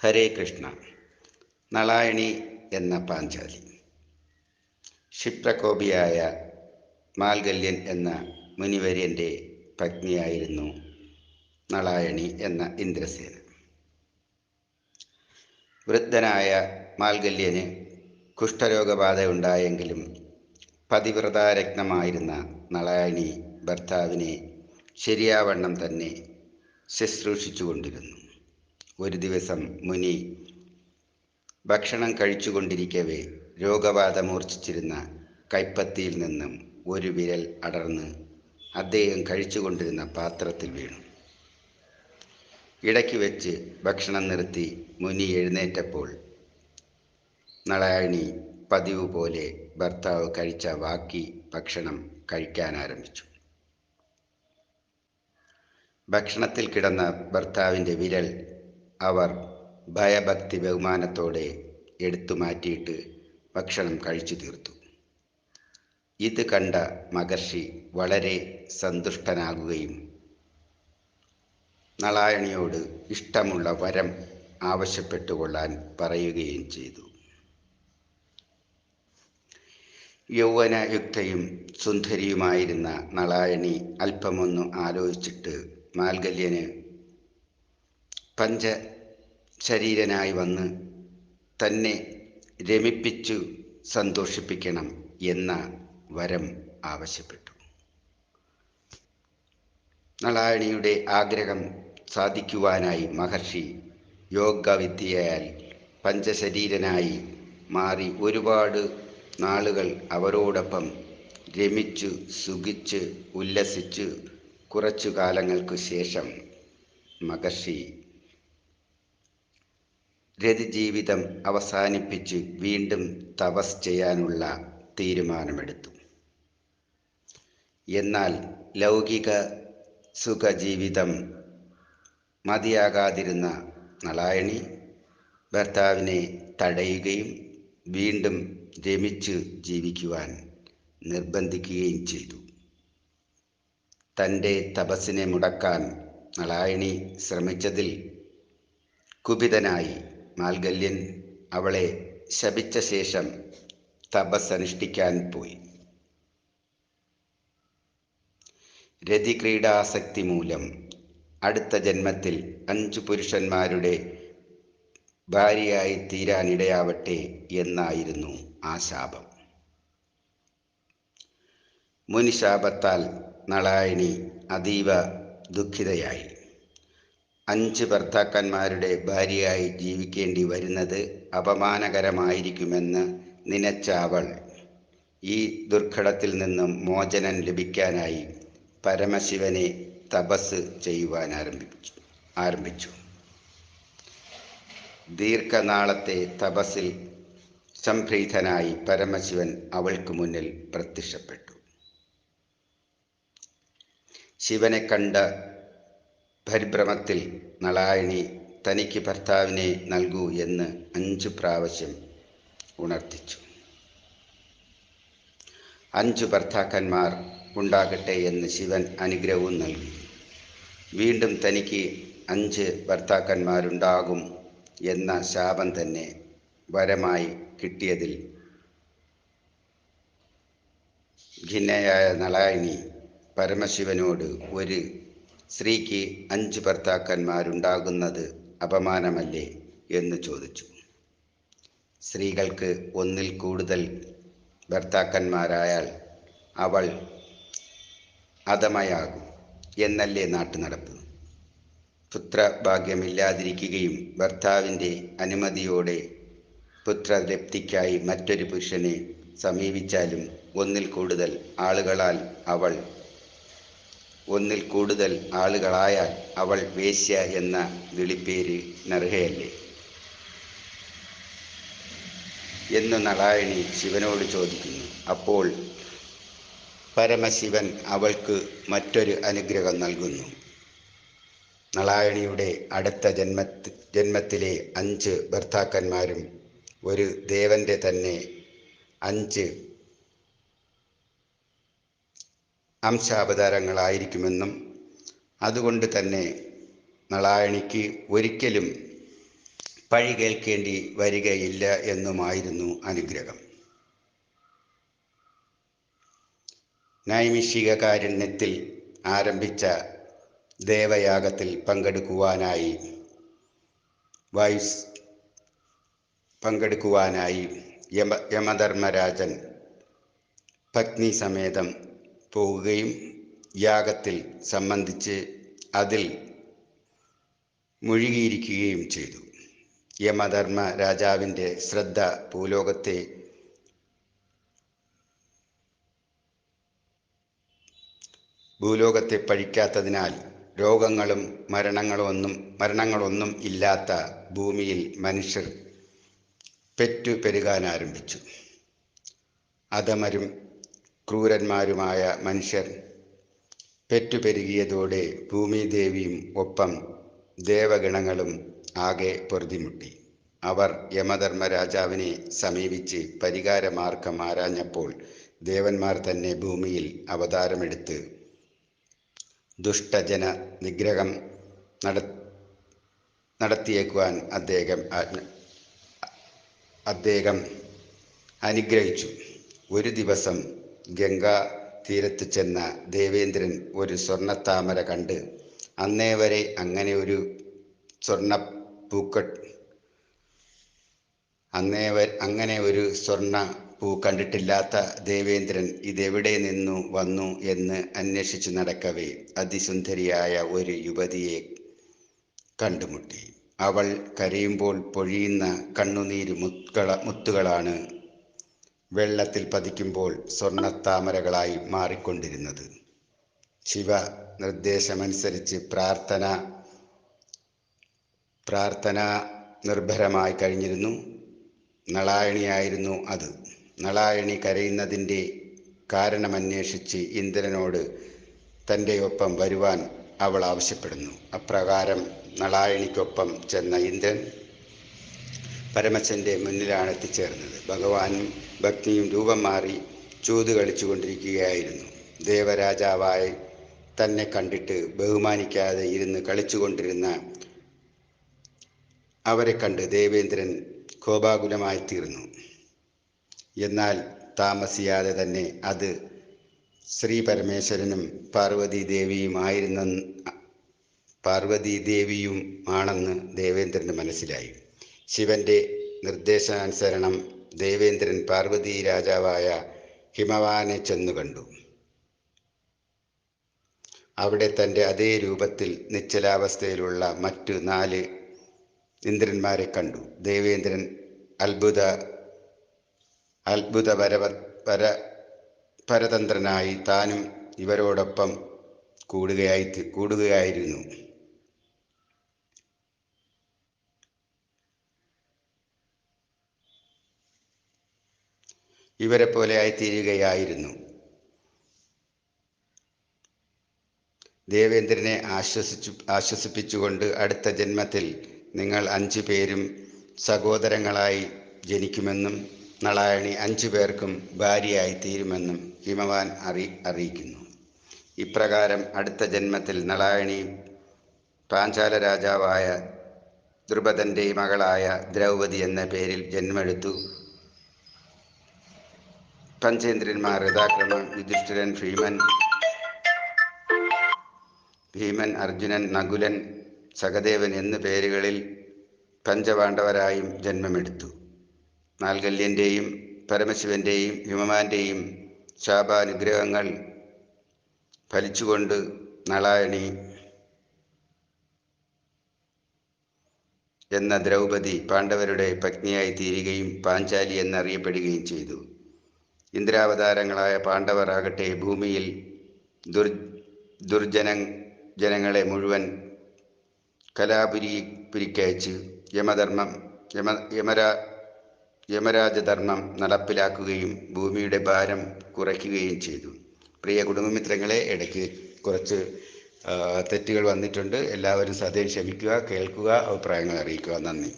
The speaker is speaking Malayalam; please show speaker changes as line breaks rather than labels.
ഹരേ കൃഷ്ണ. നളായണി എന്ന പാഞ്ചാലി. ക്ഷിപ്രകോപിയായ മാൽഗല്യൻ എന്ന മുനിവര്യന്റെ പത്നിയായിരുന്നു നളായണി എന്ന ഇന്ദ്രസേന. വൃദ്ധനായ മാൽഗല്യന് കുഷ്ഠരോഗബാധ ഉണ്ടായെങ്കിലും പതിവ്രതാരത്നമായിരുന്ന നളായണി ഭർത്താവിനെ ശരിയാവണ്ണം തന്നെ ശുശ്രൂഷിച്ചുകൊണ്ടിരുന്നു. ഒരു ദിവസം മുനി ഭക്ഷണം കഴിച്ചുകൊണ്ടിരിക്കവേ രോഗബാധ മൂർച്ഛിച്ചിരുന്ന കൈപ്പത്തിയിൽ നിന്നും ഒരു വിരൽ അടർന്ന് അദ്ദേഹം കഴിച്ചുകൊണ്ടിരുന്ന പാത്രത്തിൽ വീണു. ഇടയ്ക്ക് വെച്ച് ഭക്ഷണം നിർത്തി മുനി എഴുന്നേറ്റപ്പോൾ നളായണി പതിവ് പോലെ ഭർത്താവ് കഴിച്ച ബാക്കി ഭക്ഷണം കഴിക്കാൻ ആരംഭിച്ചു. ഭക്ഷണത്തിൽ കിടന്ന ഭർത്താവിന്റെ വിരൽ അവർ ഭയഭക്തി ബഹുമാനത്തോടെ എടുത്തു മാറ്റിയിട്ട് ഭക്ഷണം കഴിച്ചു തീർത്തു. ഇത് കണ്ട മഹർഷി വളരെ സന്തുഷ്ടനാകുകയും നളായണിയോട് ഇഷ്ടമുള്ള വരം ആവശ്യപ്പെട്ടുകൊള്ളാൻ പറയുകയും ചെയ്തു. യൗവനയുക്തയും സുന്ദരിയുമായിരുന്ന നളായണി അല്പമൊന്നു ആലോചിച്ചിട്ട് മാൽഗല്യന് പഞ്ചശരീരനായി വന്ന് തന്നെ രമിപ്പിച്ചു സന്തോഷിപ്പിക്കണം എന്ന വരം ആവശ്യപ്പെട്ടു. നളായണിയുടെ ആഗ്രഹം സാധിക്കുവാനായി മഹർഷി യോഗവിദ്യയാൽ പഞ്ചശരീരനായി മാറി ഒരുപാട് നാളുകൾ അവരോടൊപ്പം രമിച്ചു സുഖിച്ച് ഉല്ലസിച്ച് കുറച്ചു കാലങ്ങൾക്കു ശേഷം മഹർഷി രതിജീവിതം അവസാനിപ്പിച്ച് വീണ്ടും തപസ് ചെയ്യാനുള്ള തീരുമാനമെടുത്തു. എന്നാൽ ലൗകിക സുഖജീവിതം മതിയാകാതിരുന്ന നളായണി ഭർത്താവിനെ തടയുകയും വീണ്ടും രമിച്ച് ജീവിക്കുവാൻ നിർബന്ധിക്കുകയും ചെയ്തു. തന്റെ തപസ്സിനെ മുടക്കാൻ നളായണി ശ്രമിച്ചതിൽ കുപിതനായി മാൽഗല്യൻ അവളെ ശപിച്ച ശേഷം തപസ് അനുഷ്ഠിക്കാൻ പോയി. രതിക്രീഡാസക്തി മൂലം അടുത്ത ജന്മത്തിൽ അഞ്ചു പുരുഷന്മാരുടെ ഭാര്യയായി തീരാനിടയാവട്ടെ എന്നായിരുന്നു ആ ശാപം. മുനിശാപത്താൽ നളായണി അതീവ ദുഃഖിതയായി. അഞ്ച് ഭർത്താക്കന്മാരുടെ ഭാര്യയായി ജീവിക്കേണ്ടി വരുന്നത് അപമാനകരമായിരിക്കുമെന്ന് നിനച്ച അവൾ ഈ ദുർഘടത്തിൽ നിന്നും മോചനം ലഭിക്കാനായി പരമശിവനെ തപസ് ചെയ്യുവാൻ ആരംഭിച്ചു ആരംഭിച്ചു. ദീർഘനാളത്തെ തപസ്സിൽ സംപ്രീതനായി പരമശിവൻ അവൾക്ക് മുന്നിൽ പ്രത്യക്ഷപ്പെട്ടു. ശിവനെ കണ്ട പരിഭ്രമത്തിൽ നളായണി തനിക്ക് ഭർത്താവിനെ നൽകൂ എന്ന് അഞ്ചു പ്രാവശ്യം ഉണർത്തിച്ചു. അഞ്ചു ഭർത്താക്കന്മാർ ഉണ്ടാകട്ടെ എന്ന് ശിവൻ അനുഗ്രഹവും നൽകി. വീണ്ടും തനിക്ക് അഞ്ച് ഭർത്താക്കന്മാരുണ്ടാകും എന്ന ശാപം തന്നെ വരമായി കിട്ടിയതിൽ ഭിന്നയായ നളായണി പരമശിവനോട് ഒരു സ്ത്രീക്ക് അഞ്ച് ഭർത്താക്കന്മാരുണ്ടാകുന്നത് അപമാനമല്ലേ എന്ന് ചോദിച്ചു. സ്ത്രീകൾക്ക് ഒന്നിൽ കൂടുതൽ ഭർത്താക്കന്മാരായാൽ അവൾ അധമയാകും എന്നല്ലേ നാട്ടുനടപ്പ്? പുത്രഭാഗ്യമില്ലാതിരിക്കുകയും ഭർത്താവിന്റെ അനുമതിയോടെ പുത്രതൃപ്തിക്കായി മറ്റൊരു പുരുഷനെ സമീപിച്ചാലും ഒന്നിൽ കൂടുതൽ ആളുകളാൽ അവൾ ഒന്നിൽ കൂടുതൽ ആളുകളായാൽ അവൾ വേശ്യ എന്ന വിളിപ്പേര് നർഹയല്ലേ എന്ന് നാരായണി ശിവനോട് ചോദിക്കുന്നു. അപ്പോൾ പരമശിവൻ അവൾക്ക് മറ്റൊരു അനുഗ്രഹം നൽകുന്നു. നളായണിയുടെ അടുത്ത ജന്മ ജന്മത്തിലെ അഞ്ച് ഭർത്താക്കന്മാരും ഒരു ദേവന്റെ തന്നെ അഞ്ച് അംശാവതാരങ്ങളായിരിക്കുമെന്നും അതുകൊണ്ട് തന്നെ നളായണിക്ക് ഒരിക്കലും പഴി കേൾക്കേണ്ടി വരികയില്ല എന്നുമായിരുന്നു അനുഗ്രഹം. നൈമിഷിക കാരുണ്യത്തിൽ ആരംഭിച്ച ദേവയാഗത്തിൽ പങ്കെടുക്കുവാനായി വൈസ് പങ്കെടുക്കുവാനായി യമ യമധർമ്മരാജൻ പത്നി സമേതം പോവുകയും യാഗത്തിൽ സംബന്ധിച്ച് അതിൽ മുഴുകിയിരിക്കുകയും ചെയ്തു. യമധർമ്മ രാജാവിന്റെ ശ്രദ്ധ ഭൂലോകത്തെ ഭൂലോകത്തെ പഴിക്കാത്തതിനാൽ രോഗങ്ങളും മരണങ്ങളൊന്നും മരണങ്ങളൊന്നും ഇല്ലാത്ത ഭൂമിയിൽ മനുഷ്യർ പെറ്റു പെരുകാൻ ആരംഭിച്ചു. അധമരും ക്രൂരന്മാരുമായ മനുഷ്യർ പെറ്റുപെരുകിയതോടെ ഭൂമിദേവിയും ഒപ്പം ദേവഗണങ്ങളും ആകെ പൊറുതിമുട്ടി. അവർ യമധർമ്മ രാജാവിനെ സമീപിച്ച് പരിഹാരമാർഗം ആരാഞ്ഞപ്പോൾ ദേവന്മാർ തന്നെ ഭൂമിയിൽ അവതാരമെടുത്ത് ദുഷ്ടജന നിഗ്രഹം നട നടത്തിയേക്കുവാൻ അദ്ദേഹം അദ്ദേഹം അനുഗ്രഹിച്ചു. ഒരു ദിവസം ഗംഗാ തീരത്ത് ചെന്ന ദേവേന്ദ്രൻ ഒരു സ്വർണത്താമര കണ്ട് അന്നേ വരെ അങ്ങനെ ഒരു സ്വർണ പൂക്ക അന്നേ അങ്ങനെ ഒരു സ്വർണ പൂ കണ്ടിട്ടില്ലാത്ത ദേവേന്ദ്രൻ ഇതെവിടെ നിന്നു വന്നു എന്ന് അന്വേഷിച്ചു നടക്കവേ അതിസുന്ദരിയായ ഒരു യുവതിയെ കണ്ടുമുട്ടി. അവൾ കരയുമ്പോൾ പൊഴിയുന്ന കണ്ണുനീര് മുത്തുകള മുത്തുകളാണ് വെള്ളത്തിൽ പതിക്കുമ്പോൾ സ്വർണത്താമരകളായി മാറിക്കൊണ്ടിരുന്നത്. ശിവ നിർദ്ദേശമനുസരിച്ച് പ്രാർത്ഥന പ്രാർത്ഥന നിർഭരമായി കഴിഞ്ഞിരുന്നു. നളായണിയായിരുന്നു അത്. നളായണി കരയുന്നതിന്റെ കാരണമന്വേഷിച്ച് ഇന്ദ്രനോട് തന്റെ ഒപ്പം വരുവാൻ അവൾ ആവശ്യപ്പെടുന്നു. അപ്രകാരം നളായണിക്കൊപ്പം ചെന്ന ഇന്ദ്രൻ പരമശന്റെ മുന്നിലാണ് എത്തിച്ചേർന്നത്. ഭഗവാനും ഭക്തിയും രൂപം മാറി ചൂത് കളിച്ചുകൊണ്ടിരിക്കുകയായിരുന്നു. ദേവരാജാവായി തന്നെ കണ്ടിട്ട് ബഹുമാനിക്കാതെ ഇരുന്ന് കളിച്ചുകൊണ്ടിരുന്ന അവരെ കണ്ട് ദേവേന്ദ്രൻ കോപാകുലമായി തീർന്നു. എന്നാൽ താമസിയാതെ തന്നെ അത് ശ്രീ പരമേശ്വരനും പാർവതി ദേവിയുമായിരുന്ന പാർവതി ദേവിയും ആണെന്ന് ദേവേന്ദ്രന് മനസ്സിലായി. ശിവന്റെ നിർദ്ദേശാനുസരണം ദേവേന്ദ്രൻ പാർവതി രാജാവായ ഹിമവാനെ ചെന്നു കണ്ടു. അവിടെ തന്റെ അതേ രൂപത്തിൽ നിശ്ചലാവസ്ഥയിലുള്ള മറ്റു നാല് ഇന്ദ്രന്മാരെ കണ്ടു. ദേവേന്ദ്രൻ അത്ഭുത അത്ഭുത പരവ പര പരതന്ത്രനായി താനും ഇവരോടൊപ്പം കൂടുകയായി കൂടുകയായിരുന്നു. ഇവരെ പോലെ ആയിത്തീരുകയായിരുന്നു. ദേവേന്ദ്രനെ ആശ്വസിച്ചു ആശ്വസിപ്പിച്ചുകൊണ്ട് അടുത്ത ജന്മത്തിൽ നിങ്ങൾ അഞ്ചു പേരും സഹോദരങ്ങളായി ജനിക്കുമെന്നും നളായണി അഞ്ചു പേർക്കും ഭാര്യയായി തീരുമെന്നും ഹിമവാൻ അറി അറിയിക്കുന്നു. ഇപ്രകാരം അടുത്ത ജന്മത്തിൽ നളായണി പാഞ്ചാല രാജാവായ ദ്രുപദന്റെ മകളായ ദ്രൗപദി എന്ന പേരിൽ ജന്മെടുത്തു പഞ്ചേന്ദ്രന്മാർ യഥാക്രമം യുധിഷ്ഠിരൻ ഭീമൻ ഭീമൻ അർജുനൻ നകുലൻ സഹദേവൻ എന്ന പേരുകളിൽ പഞ്ചപാണ്ഡവരായും ജന്മമെടുത്തു. നാൽകല്യന്റെയും പരമശിവന്റെയും ഹിമമാന്റെയും ശാപാനുഗ്രഹങ്ങൾ ഫലിച്ചുകൊണ്ട് നളായണി എന്ന ദ്രൗപദി പാണ്ഡവരുടെ പത്നിയായി തീരുകയും പാഞ്ചാലി എന്നറിയപ്പെടുകയും ചെയ്തു. ഇന്ദ്രാവതാരങ്ങളായ പാണ്ഡവർ ആകട്ടെ ഭൂമിയിൽ ദുർ ദുർജന ജനങ്ങളെ മുഴുവൻ കലാപുരി പുരിക്കയച്ച് യമധർമ്മം യമ യമരാ യമരാജധർമ്മം നടപ്പിലാക്കുകയും ഭൂമിയുടെ ഭാരം കുറയ്ക്കുകയും ചെയ്തു. പ്രിയ കുടുംബമിത്രങ്ങളെ ഇടയ്ക്ക് കുറച്ച് തെറ്റുകൾ വന്നിട്ടുണ്ട്. എല്ലാവരും സദ്യം ക്ഷമിക്കുക കേൾക്കുക അഭിപ്രായങ്ങൾ അറിയിക്കുക. നന്ദി.